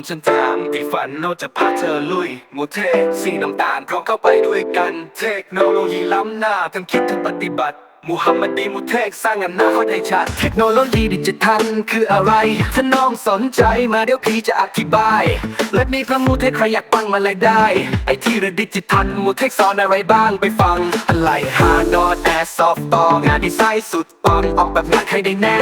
นเส้นทางที่ฝันเราจะพาเธอลุยมูเทสีน้ำตาลพร้อมเข้าไปด้วยกัน เทคโนโลยีล้ำหน้าทั้งคิดทั้งปฏิบัติมูฮัมหมัดดีมูเทคสร้างอนาคตให้ชัด เทคโนโลยีดิจิทัลคืออะไร ถ้าน้องสนใจมาเดี๋ยวพี่จะอธิบาย และมีพระมูเทคใครอยากปังมาเลยได้ ไอที่หรือดิจิทัลมูเทคสอนอะไรบ้างไปฟัง อะไรฮาร์ดแอร์ซอฟต์ต่องานดีไซน์สุดปังออกแบบงานใครได้แน่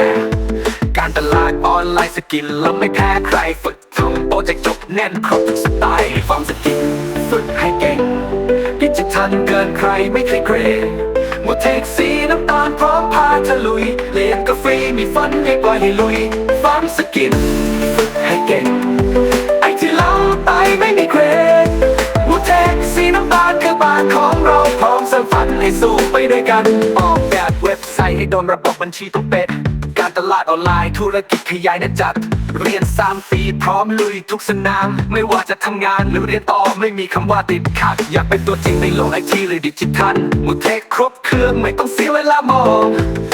การตลาดออนไลน์สกิลเราไม่แพ้ใครฝึก ทำโปรเจกต์จบแน่นครบทุกสไตล์ฟาร์มสกิลฝึกให้เก่งดิจิตทัลเกินใครไม่เคยเกรงหมดเทคสีน้ำตาลพร้อมพาเธอลุยเรียนก็ฟรีมีฟันให้ปล่อยให้ลุยฟาร์มสกิลฝึกให้เก่งไอที่เราตายไม่มีเกรงหมดเทคสีน้ำตาลคือบ้านของเราพร้อมสร้างฝันให้สู้ไปด้วยกันออกแบบเว็บไซต์ให้โดนระบบบัญชีต้องเป็ดการตลาดออนไลน์ธุรกิจขยายนะจัด เรียนสามปีพร้อมลุยทุกสนาม ไม่ว่าจะทำงานหรือเรียนต่อไม่มีคำว่าติดขัด อยากเป็นตัวจริงในโลกไอทีหรือดิจิทัลมุเทคครบเครื่องไม่ต้องเสียเวลามอง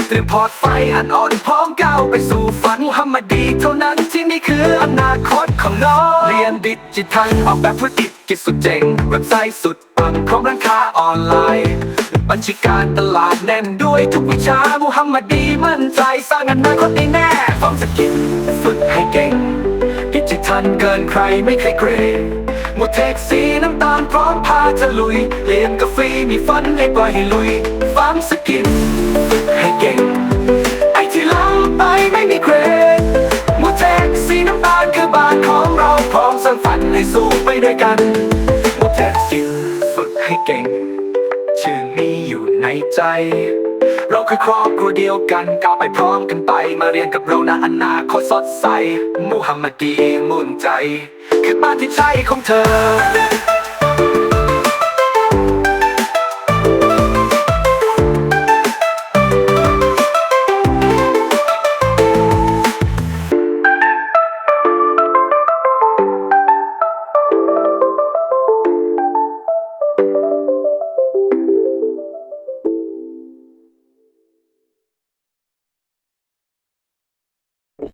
เตรียมพอร์ตไฟอันอ่อนพร้อมก้าวไปสู่ฝันมุฮัมมัดดีเท่านั้นที่นี่คืออนาคตของน้องเรียนดิจิทัลออกแบบธุรกิจกิจสุดเจ๋งเว็บไซต์สุดปังพร้อมร้านค้าออนไลน์บัญชีการตลาดแน่นด้วยทุกวิชามุฮัมมัดดีมั่นใจสร้างอนาคตได้แน่ฟังสกิลฝึกให้เก่ง ดิจิทัลเกินใครไม่เคยเกรงหมดเทคสีน้ำตาลพร้อมพาเธอลุยเรียนก็ฟมีฟันให้ปล่อยให้ลุยฟังสกิลฝึกให้เก่ง ไอที่เราไปไม่มีเกรงหมดเทคสีน้ำตาลคือบ้านของเราพร้อมสร้างฝันให้สู้ไปด้วยกันหมดเทคสกิลฝึกให้เก่ง ชื่อนี้อยู่ในใจ เราคือครอบครัวเดียวกันก้าวไปพร้อมกันไป มาเรียนกับเรานะอนาคตสดใส มุฮัมมัดดีมุ่นใจ คือบ้านที่ใช่ของเธอ